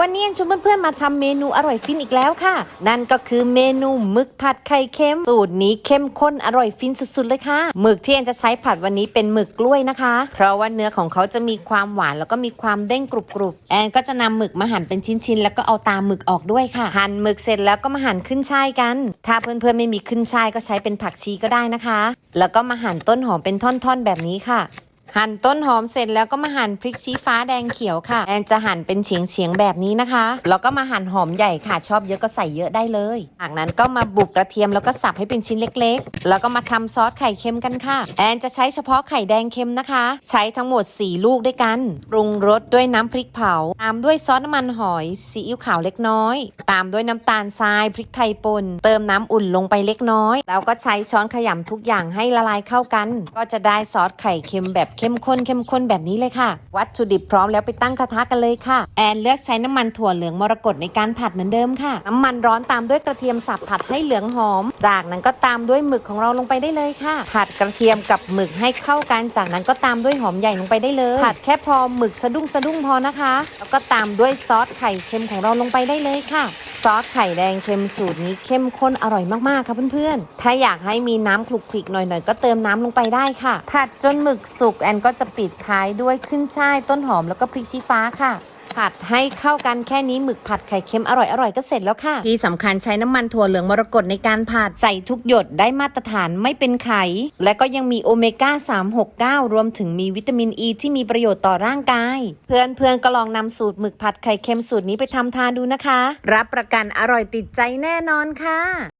วันนี้แอนชวนเพื่อนๆมาทำเมนูอร่อยฟินอีกแล้วค่ะ นั่นก็คือเมนูหมึกผัดไข่เค็ม สูตรนี้เข้มข้นอร่อยฟินสุดๆเลยค่ะหมึกที่แอนจะใช้ผัดวันนี้เป็นหมึกกล้วยนะคะ เพราะว่าเนื้อของเขาจะมีความหวานแล้วก็มีความเด้งกรุบๆแอนก็จะนำหมึกมาหั่นเป็นชิ้นๆแล้วก็เอาตาหมึกออกด้วยค่ะ หั่นหมึกเสร็จแล้วก็มาหั่นขึ้นช่ายกัน ถ้าเพื่อนๆไม่มีขึ้นช่ายก็ใช้เป็นผักชีก็ได้นะคะ แล้วก็มาหั่นต้นหอมเป็นท่อนๆแบบนี้ค่ะ หั่นต้นหอมเสร็จแล้วก็มาหั่นพริกชี้ฟ้าแดงเขียวค่ะ แอนจะหั่นเป็นเฉียงเฉียงๆแบบนี้นะคะ แล้วก็มาหั่นหอมใหญ่ค่ะ ชอบเยอะก็ใส่เยอะได้เลยจากนั้นก็มาบุกกระเทียมแล้วก็สับให้เป็นชิ้นเล็กๆ แล้วก็มาทำซอสไข่เค็มกันค่ะ แอนจะใช้เฉพาะไข่แดงเค็มนะคะ ใช้ทั้งหมด 4 ลูกด้วยกัน ปรุงรสด้วยน้ำพริกเผา ตามด้วยซอสน้ำมันหอย ซีอิ๊วขาวเล็กน้อย ตามด้วยน้ำตาลทราย พริกไทยป่น เติมน้ำอุ่นลงไปเล็กน้อย แล้วก็ใช้ช้อนขยำทุกอย่างให้ละลายเข้ากัน ก็จะได้ซอสไข่เค็มแบบเข้มข้นเข้มข้นแบบนี้เลยค่ะ วัตถุดิบพร้อมแล้วไปตั้งกระทะกันเลยค่ะ แอนเลือกใช้น้ำมันถั่วเหลืองมรกตในการผัดเหมือนเดิมค่ะ น้ำมันร้อนตามด้วยกระเทียมสับผัดให้เหลืองหอม จากนั้นก็ตามด้วยหมึกของเราลงไปได้เลยค่ะ ผัดกระเทียมกับหมึกให้เข้ากันจากนั้นก็ตามด้วยหอมใหญ่ลงไปได้เลย ผัดแค่พอหมึกสะดุ้งสะดุ้งพอนะคะ แล้วก็ตามด้วยซอสไข่เค็มของเราลงไปได้เลยค่ะ ซอสไข่แดงเค็มสูตรนี้เข้มข้นอร่อยมากๆค่ะเพื่อนๆ ถ้าอยากให้มีน้ำคลุกคลิกหน่อยๆ ก็เติมน้ำลงไปได้ค่ะ ผัดจนหมึกสุกแอนก็จะปิดท้ายด้วยขึ้นช่ายต้นหอมแล้วก็พริกชี้ฟ้าค่ะ ผัดให้เข้ากันแค่นี้หมึกผัดไข่เค็มอร่อยๆก็เสร็จแล้วค่ะ ที่สำคัญใช้น้ำมันถั่วเหลืองมรกตในการผัดใส่ทุกหยดได้มาตรฐานไม่เป็นไข และก็ยังมีโอเมก้า 369 รวมถึงมีวิตามินอ e ีที่มีประโยชน์ต่อร่างกาย เพื่อนๆก็ลองนำสูตรหมึกผัดไข่เค็มสูตรนี้ไปทำทานดูนะคะ รับประกันอร่อยติดใจแน่นอนค่ะ